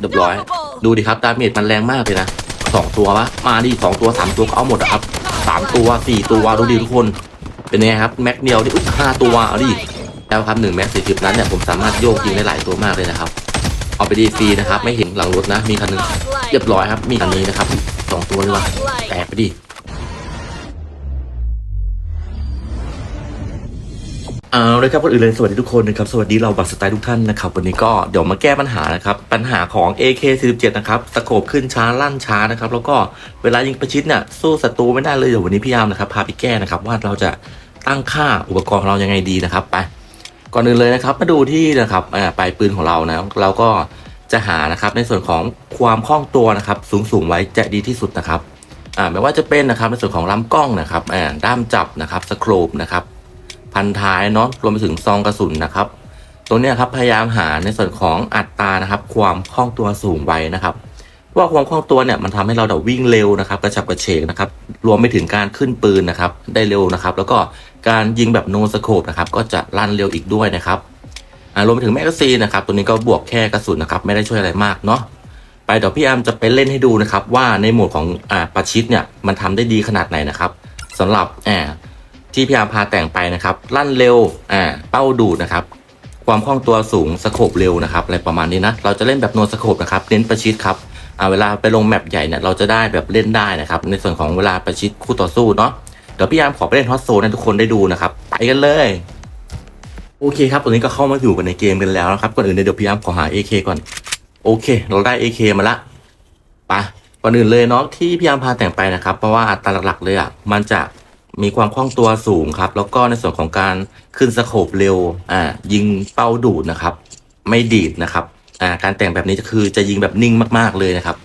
เรียบร้อย ดูดิครับดาเมจมันแรงมากเลยนะสองตัววะมาดิสองตัวสามตัวก็เอาหมดอะครับสามตัวสี่ตัวดูดิทุกคน เป็นไงครับแม็กเดียวดิอุ๊ยห้าตัวเอาดิแล้วครับหนึ่งแม็กสี่สิบนั้นเนี่ยผมสามารถโยกยิงได้หลายตัวมากเลยนะครับ เอาไปดีฟรีนะครับ ไม่เห็นหลังรถนะ มีคันนึงเรียบร้อยครับ มีคันนี้นะครับสองตัวเลยวะแตกไปดิ เอาเลยครับคนอื่นเลยสวัสดีทุกคนนะครับสวัสดีเราบัตรสไตล์ทุกท่านนะครับวันนี้ก็เดี๋ยวมาแก้ปัญหานะครับปัญหาของ AK47 นะครับสโคบขึ้นช้าลั่นช้านะครับแล้วก็เวลายิงประชิดเนี่ยสู้ศัตรูไม่ได้เลยเดี๋ยววันนี้พี่ยามนะครับพาไปแก้นะครับว่าเราจะตั้งค่าอุปกรณ์ของเรายังไงดีนะครับไปก่อนอื่นเลยนะครับมาดูที่นะครับปลายปืนของเรานะเราก็จะหานะครับในส่วนของความคล่องตัวนะครับสูงสูงไว้จะดีที่สุดนะครับอ่าไม่ว่าจะเป็นนะครับในส่วนของลำกล้องนะครับอ่าด้ามจับนะครับสโครปนะครับ พันท้ายเนาะรวมไปถึงซองกระสุนนะครับตัวนี้ครับพยายามหาในส่วนของอัตรานะครับ ความคล่องตัวสูงไว้นะครับว่าความคล่องตัวเนี่ยมันทำให้เราเดาวิ่งเร็วนะครับ กระฉับกระเฉงนะครับ รวมไปถึงการขึ้นปืนนะครับ ได้เร็วนะครับ แล้วก็การยิงแบบโนสโคปนะครับ ก็จะลั่นเร็วอีกด้วยนะครับรวมไปถึงแมกกาซีนนะครับ ตัวนี้ก็บวกแค่กระสุนนะครับ ไม่ได้ช่วยอะไรมากเนาะไปเดี๋ยวพี่อมจะไปเล่นให้ดูนะครับ ว่าในโหมดของอ่าประชิดเนี่ยมันทำได้ดีขนาดไหนนะครับสำหรับอ่า ที่พี่อามพาแต่งไปนะครับ ลั่นเร็วอ่าเป้าดูดนะครับ ความคล่องตัวสูงสโคบเร็วนะครับอะไรประมาณนี้นะเราจะเล่นแบบโนสโคบนะครับเน้นประชิดครับอ่าเวลาไปลงแมปใหญ่เนี่ยเราจะได้แบบเล่นได้นะครับ ในส่วนของเวลาประชิดคู่ต่อสู้เนาะเดี๋ยวพี่อามขอไปเล่นฮอตโซนให้ทุกคนได้ดูนะครับไปกันเลยโอเคครับตอนนี้ก็เข้ามาอยู่กันในเกมกันแล้วนะครับก่อนอื่นเดี๋ยวพี่อามขอหา AK ก่อน โอเค เราได้ AK มาละไปก่อนอื่นเลยเนาะที่พี่อามพาแต่งไปนะครับ เพราะว่าอัตราหลักๆเลยอะมันจะ มีความคล่องตัวสูงครับ แล้วก็ในส่วนของการขึ้นสโคปเร็วอ่ายิงเป้าดูดนะครับ ไม่ดีดนะครับอ่าการแต่งแบบนี้จะคือจะยิงแบบนิ่งมากๆเลยนะครับ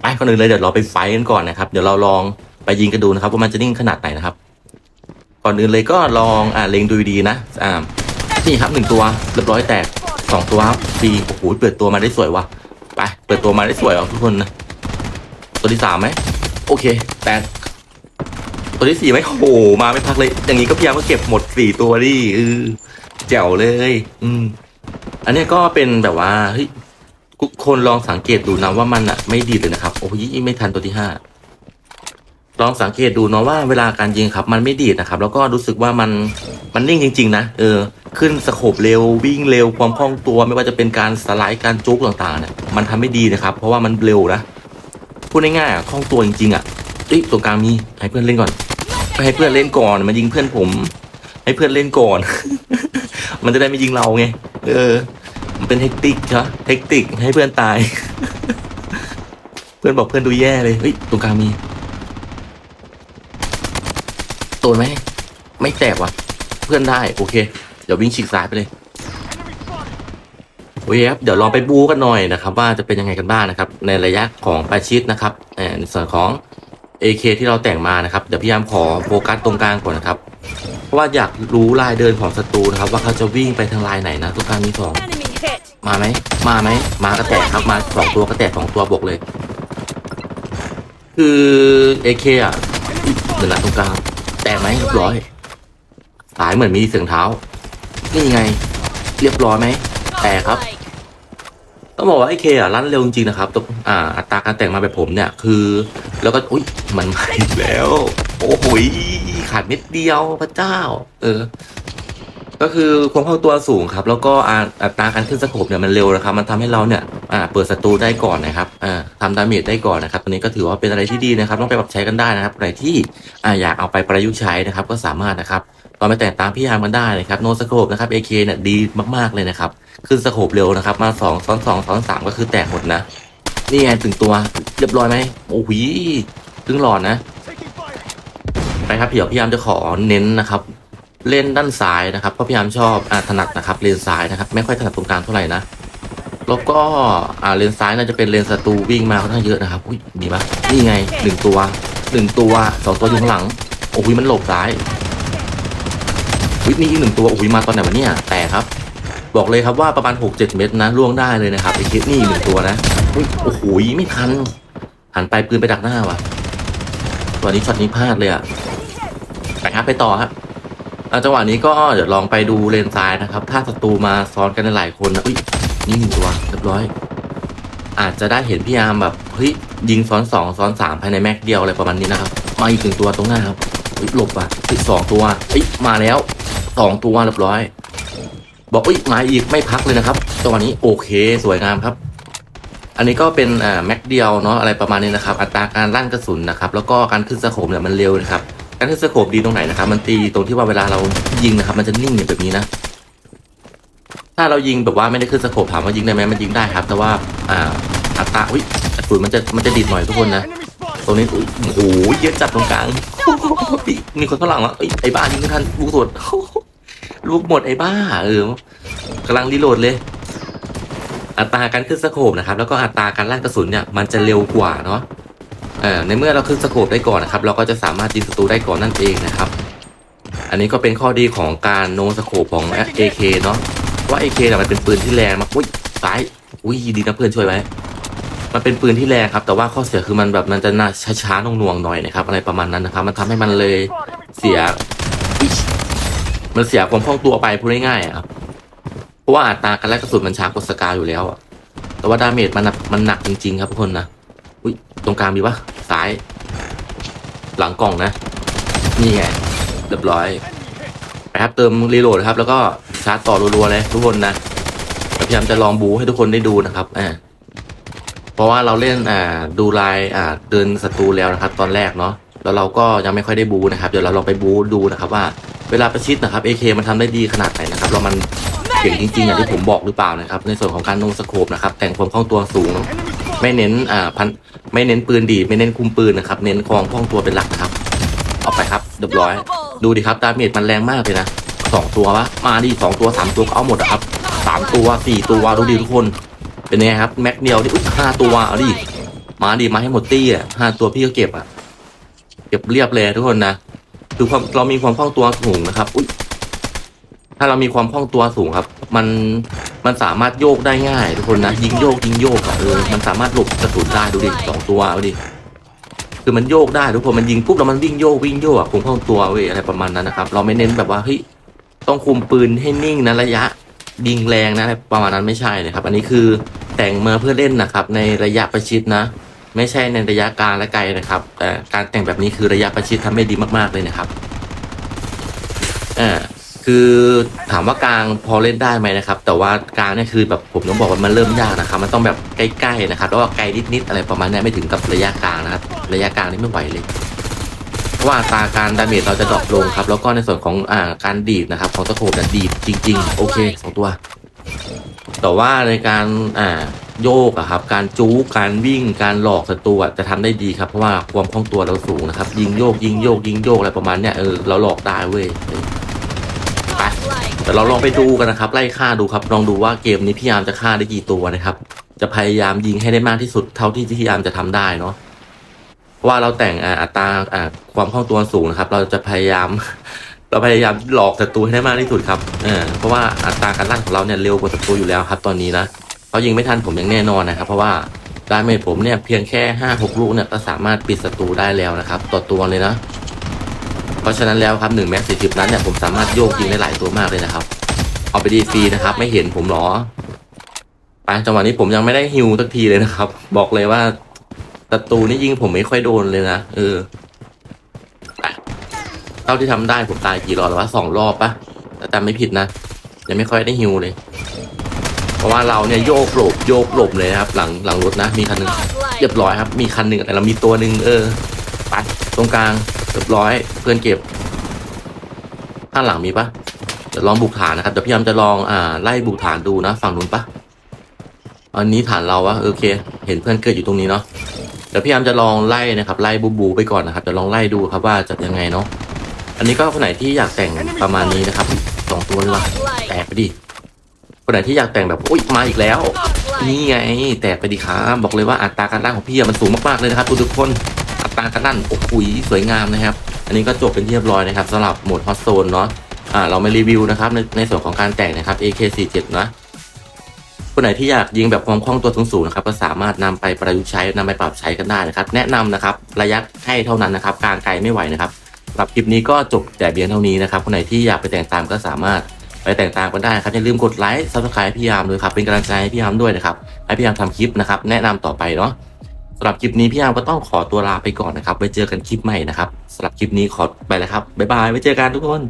ไปก่อนอื่นเลยเดี๋ยวเราไปไฟกันก่อนนะครับ เดี๋ยวเราลองไปยิงกันดูนะครับ ว่ามันจะนิ่งขนาดไหนนะครับ ก่อนอื่นเลยก็ลองอ่าเล็งดูดีนะอ่านี่ครับหนึ่งตัวเรียบร้อยแตกสองตัวครับสี่โอ้โหเปิดตัวมาได้สวยว่ะไปเปิดตัวมาได้สวยอะทุกคนนะตัวที่สามไหมโอเค แตก ตัวที่สี่ไหมโอ้โหมาไม่พักเลย อย่างนี้ก็พยายามก็เก็บหมดสี่ตัวดิเออแจ๋วเลย อืม อันนี้ก็เป็นแบบว่าเฮ้ยทุกคนลองสังเกตดูนะว่ามันอะไม่ดีเลยนะครับ โอ้ยไม่ทันตัวที่ห้าลองสังเกตดูเนาะว่าเวลาการยิงครับ มันไม่ดีดนะครับ แล้วก็รู้สึกว่ามันมันนิ่งจริง ๆ นะเออ ขึ้นสโคบเร็ววิ่งเร็วความคล่องตัว ไม่ว่าจะเป็นการสไลด์การจุกต่างๆเนี่ยมันทำไม่ดีนะครับ เพราะว่ามันเร็วนะพูดง่ายๆอะคล่องตัวจริงๆอะเอ้ยตรงกลางมีให้เพื่อนเล่นก่อน ให้เพื่อนเล่นก่อนมายิงเพื่อนผม ให้เพื่อนเล่นก่อน มันจะได้ไม่ยิงเราไง เออ มันเป็นเทคนิคใช่เทคนิคให้เพื่อนตาย เพื่อนบอกเพื่อนดูแย่เลย เฮ้ยตรงกลางมีโดนไหมไม่แตกว่ะ เพื่อนได้ โอเค เดี๋ยววิ่งฉีกซ้ายไปเลยโอเคครับเดี๋ยวลองไปบูกันหน่อยนะครับ ว่าจะเป็นยังไงกันบ้างนะครับ ในระยะของปลาชิดนะครับในส่วนของ AK ที่เราแต่งมานะครับ เดี๋ยวพี่ยามขอโฟกัสตรงกลางก่อนนะครับ เพราะว่าอยากรู้ลายเดินของศัตรูนะครับ ว่าเขาจะวิ่งไปทางลายไหนนะตรงกลางมีสองมาไหมมาไหมมากระแตกครับมาสองตัวกระแตกสองตัวบวกเลย คือ AK อะเดี๋ยวนะตรงกลางแตกไหมเรียบร้อยสายเหมือนมีเสียงเท้า นี่ไง เรียบร้อยไหมแตกครับต้องบอกว่าไอเคอะลั่นเร็วจริงๆนะครับตัวอ่าอัตราการแต่งมาแบบผมเนี่ยคือ แล้วก็อุ้ย มันมาอีกแล้ว โอ้โหยขาดนิดเดียวพระเจ้า เออ ก็คือความคล่องตัวสูงครับ แล้วก็อัตราการขึ้นสโคปเนี่ยมันเร็วนะครับ มันทำให้เราเนี่ย อ่า เปิดศัตรูได้ก่อนนะครับ อ่าทำดาเมจได้ก่อนนะครับ ตัวนี้ก็ถือว่าเป็นอะไรที่ดีนะครับ ต้องไปปรับใช้กันได้นะครับใครที่อ่าอยากเอาไปประยุกต์ใช้นะครับ ก็สามารถนะครับลองไปแต่งตามพี่ยามกันได้นะครับ โนสโคปนะครับ AK เนี่ยดีมากๆเลยนะครับ ขึ้นสโคปเร็วนะครับ มาสองซ้อนสองซ้อนสามก็คือแตกหมดนะ นี่ไงถึงตัว เรียบร้อยไหมโอ้โห ถึงหลอดนะ ไปครับเดี๋ยวพี่ยามจะขอเน้นนะครับ เล่นด้านซ้ายนะครับเพราะพี่ยามชอบอ่าถนัดนะครับเลนซ้ายนะครับ ไม่ค่อยถนัดตรงกลางเท่าไหร่นะแล้วก็อ่าเลนซ้ายน่าจะเป็นเลนศัตรูวิ่งมาค่อนข้างเยอะนะครับอุ้ยมีปะนี่ไงหนึ่งตัวหนึ่งตัวสองตัวอยู่ข้างหลังโอ้โหมันหลบซ้ายอุ้ยนี่อีกหนึ่งตัวโอ้โหมาตอนไหนวะเนี่ยแต่ครับ บอกเลยครับว่าประมาณ 6-7 เมตรนะล่วงได้เลยนะครับไอ้คิดนี่หนึ่งตัวนะโอ้โหไม่ทันหันไปปืนไปดักหน้าว่ะ วนี้ช็อตนี้พลาดเลยอะไปครับไปต่อครับอะจังหวะนี้ก็เดี๋ยวลองไปดูเลนซ้ายนะครับ ถ้าศัตรูมาซ้อนกันหลายคนนะอุ้ยนี่หนึ่งตัวเรียบร้อย อาจจะได้เห็นพี่อาร์มแบบเฮ้ยยิงซ้อนสองซ้อนสามภายในแม็กเดียวอะไรประมาณนี้นะครับ มาอีกหนึ่งตัวตรงหน้าครับเฮ้ยหลบอะเฮ้ยสองตัวเฮ้ยมาแล้วสองตัวเรียบร้อย บอกเอ้ยมาอีกไม่พักเลยนะครับตังหวะนี้โอเคสวยงามครับ อันนี้ก็เป็นอ่าแม็กเดียวเนาะอะไรประมาณนี้นะครับ อัตราการลั่นกระสุนนะครับ แล้วก็การขึ้นสโคปเนี่ยมันเร็วนะครับ การขึ้นสโคปดีตรงไหนนะครับ มันตีตรงที่ว่าเวลาเรายิงนะครับ มันจะนิ่งอย่างแบบนี้นะ ถ้าเรายิงแบบว่าไม่ได้ขึ้นสโคปถามว่ายิงได้ไหมมันยิงได้ครับ แต่ว่าอ่าอัตราอุ้ยกระสุนมันจะมันจะดีดหน่อยทุกคนนะ ตรงนี้อุ๊ยโอ้โหเยอะจัดตรงกลางมีคนข้างหลังวะไอ้บ้ายิงไม่ทันลูกสดลูกหมดไอ้บ้าเออกำลังรีโหลดเลย อัตราการขึ้นสโคปนะครับ แล้วก็อัตราการลั่นกระสุนเนี่ยมันจะเร็วกว่าเนาะเออในเมื่อเราขึ้นสโคปได้ก่อนนะครับ เราก็จะสามารถยิงศัตรูได้ก่อนนั่นเองนะครับ อันนี้ก็เป็นข้อดีของการโนสโคปของ AK เนาะว่า AK เนี่ยมันเป็นปืนที่แรงมากอุ้ยซ้ายอุ้ยดีนะเพื่อนช่วยไว้มันเป็นปืนที่แรงครับ แต่ว่าข้อเสียคือมันแบบมันจะน่าช้าๆหน่วงหน่อยนะครับ อะไรประมาณนั้นนะครับ มันทำให้มันเลยเสีย มันเสียความคล่องตัวไปพูดง่ายๆอะครับ เพราะว่าอัตราการแลกกระสุนมันช้ากว่าสกาอยู่แล้วอะแต่ว่าดาเมจมันหนักมันหนักจริงๆ ครับทุกคนนะอุ้ยตรงกลางมีปะซ้าย หลังกล่องนะ นี่ไงเรียบร้อยไปครับเติมรีโหลดครับ แล้วก็ชาร์จต่อรัวๆเลยทุกคนนะพยายามจะลองบูให้ทุกคนได้ดูนะครับอ่าเพราะว่าเราเล่นอ่าดูลายอ่าเดินศัตรูแล้วนะครับ ตอนแรกเนาะแล้วเราก็ยังไม่ค่อยได้บูนะครับ เดี๋ยวเราลองไปบูดูนะครับว่าเวลาประชิดนะครับ AK มันทำได้ดีขนาดไหนนะครับแล้วมัน เก่งจริงๆอย่างที่ผมบอกหรือเปล่านะครับ ในส่วนของการลงสโคปนะครับ แต่งความคล่องตัวสูง ไม่เน้นอ่าพันไม่เน้นปืนดีดไม่เน้นคุมปืนนะครับ เน้นความคล่องตัวเป็นหลักนะครับ เอาไปครับเรียบร้อย ดูดิครับดาเมจมันแรงมากเลยนะสองตัววะมาดิสองตัวสามตัวก็เอาหมดอะครับสามตัวสี่ตัวดูดิทุกคน เป็นไงครับแม็กเดียวนี่อุ๊ยห้าตัวเอาดิมาดิมาให้หมดตี้อะห้าตัวพี่ก็เก็บอะเก็บเรียบเลยทุกคนนะคือความเรามีความคล่องตัวสูงนะครับอุ้ย ถ้าเรามีความคล่องตัวสูงครับ มันมันสามารถโยกได้ง่ายทุกคนนะยิงโยกยิงโยกอะเออมันสามารถหลบกระสุนได้ดูดิสองตัวเอาดิคือมันโยกได้ทุกคนมันยิงปุ๊บแล้วมันวิ่งโยกวิ่งโยกอะผมคล่องตัวเว้ยอะไรประมาณนั้นนะครับ เราไม่เน้นแบบว่าเฮ้ยต้องคุมปืนให้นิ่งนะระยะยิงแรงนะอะไรประมาณนั้นไม่ใช่นะครับ อันนี้คือแต่งมาเพื่อเล่นนะครับ ในระยะประชิดนะ ไม่ใช่ในระยะกลางและไกลนะครับแต่การแต่งแบบนี้คือระยะประชิดทำได้ดีมากๆเลยนะครับอ่า คือถามว่ากลางพอเล่นได้ไหมนะครับ แต่ว่ากลางเนี่ยคือแบบผมต้องบอกว่ามันเริ่มยากนะครับ มันต้องแบบใกล้ๆนะครับแล้วก็ไกลนิดๆอะไรประมาณนี้ไม่ถึงกับระยะกลางนะครับ ระยะกลางนี่ไม่ไหวเลยเพราะว่าตาการดาเมจเราจะดรอปลงครับ แล้วก็ในส่วนของอ่าการดีดนะครับ ของตะโขบเนี่ยดีดจริง ๆ โอเคสองตัว แต่ว่าในการอ่าโยกอะครับ การจู๊การวิ่ง การหลอกศัตรูจะทำได้ดีครับ เพราะว่าความคล่องตัวเราสูงนะครับ ยิงโยก ยิงโยก ยิงโยกอะไรประมาณเนี้ยเออเราหลอกได้เว้ย แต่เราลองไปดูกันนะครับ ไล่ฆ่าดูครับ ลองดูว่าเกมนี้พี่ยามจะฆ่าได้กี่ตัวนะครับ จะพยายามยิงให้ได้มากที่สุดเท่าที่พี่ยามจะทำได้เนาะว่าเราแต่งอัตราอ่าความคล่องตัวสูงนะครับ เราจะพยายาม เราพยายามหลอกศัตรูให้ได้มากที่สุดครับเออเพราะว่าอัตราการลั่นของเราเนี่ยเร็วกว่าศัตรูอยู่แล้วครับ ตอนนี้นะเขายิงไม่ทันผมอย่างแน่นอนนะครับ เพราะว่าดาเมจผมเนี่ยเพียงแค่ห้าหกลูกเนี่ยก็สามารถปิดศัตรูได้แล้วนะครับ ต่อตัวเลยนะ เพราะฉะนั้นแล้วครับหนึ่งแม็กสี่สิบนัดเนี่ยผมสามารถโยกยิงได้หลายตัวมากเลยนะครับ เอาไปดีฟรีนะครับ ไม่เห็นผมหรอไปจังหวะนี้ผมยังไม่ได้ฮิวสักทีเลยนะครับ บอกเลยว่าศัตรูนี่ยิงผมไม่ค่อยโดนเลยนะเออเท่าที่ทำได้ผมตายกี่รอบแล้ววะสองรอบปะแต่จำไม่ผิดนะยังไม่ค่อยได้ฮิวเลย เพราะว่าเราเนี่ยโยกหลบโยกหลบเลยนะครับ หลังหลังรถนะ มีคันหนึ่งเรียบร้อยครับ มีคันหนึ่งแต่เรามีตัวหนึ่งเออไปตรงกลาง เรียบร้อยเพื่อนเก็บ ข้างหลังมีปะเดี๋ยวลองบุกฐานนะครับเดี๋ยวพี่ยามจะลองอ่าไล่บุกฐานดูนะฝั่งนู้นปะอันนี้ฐานเราวะโอเค เห็นเพื่อนเกิดอยู่ตรงนี้เนาะเดี๋ยวพี่ยามจะลองไล่นะครับ ไล่บูบูไปก่อนนะครับเดี๋ยวลองไล่ดูครับว่าจะยังไงเนาะอันนี้ก็คนไหนที่อยากแต่งประมาณนี้นะครับสองตัวละแตกไปดิคนไหนที่อยากแต่งแบบอุ้ยมาอีกแล้ว นี่ไง แตกไปดิครับบอกเลยว่าอัตราการลั่นของพี่มันสูงมากๆเลยนะครับทุกทุกคน ตาการลั่นโอ้โหสวยงามนะครับ อันนี้ก็จบเป็นที่เรียบร้อยนะครับสำหรับโหมดฮอตโซนเนาะอ่าเรามารีวิวนะครับในในส่วนของการแต่งนะครับ AK47 นะคนไหนที่อยากยิงแบบความคล่องตัวสูงๆนะครับก็สามารถนำไปประยุกต์ใช้นำไปปรับใช้กันได้นะครับ แนะนำนะครับระยะให้เท่านั้นนะครับกลางไกลไม่ไหวนะครับสำหรับคลิปนี้ก็จบแต่เพียงเท่านี้นะครับคนไหนที่อยากไปแต่งตามก็สามารถไปแต่งตามกันได้ครับอย่าลืมกดไลค์ซับสไครต์พี่ยามด้วยครับเป็นกำลังใจให้พี่ยามด้วยนะครับให้พี่ยามทำคลิปนะครับแนะนำต่อไปเนาะ สำหรับคลิปนี้พี่อามก็ต้องขอตัวลาไปก่อนนะครับไว้เจอกันคลิปใหม่นะครับสำหรับคลิปนี้ขอไปแล้วครับบ๊ายบายไว้เจอกันทุกคน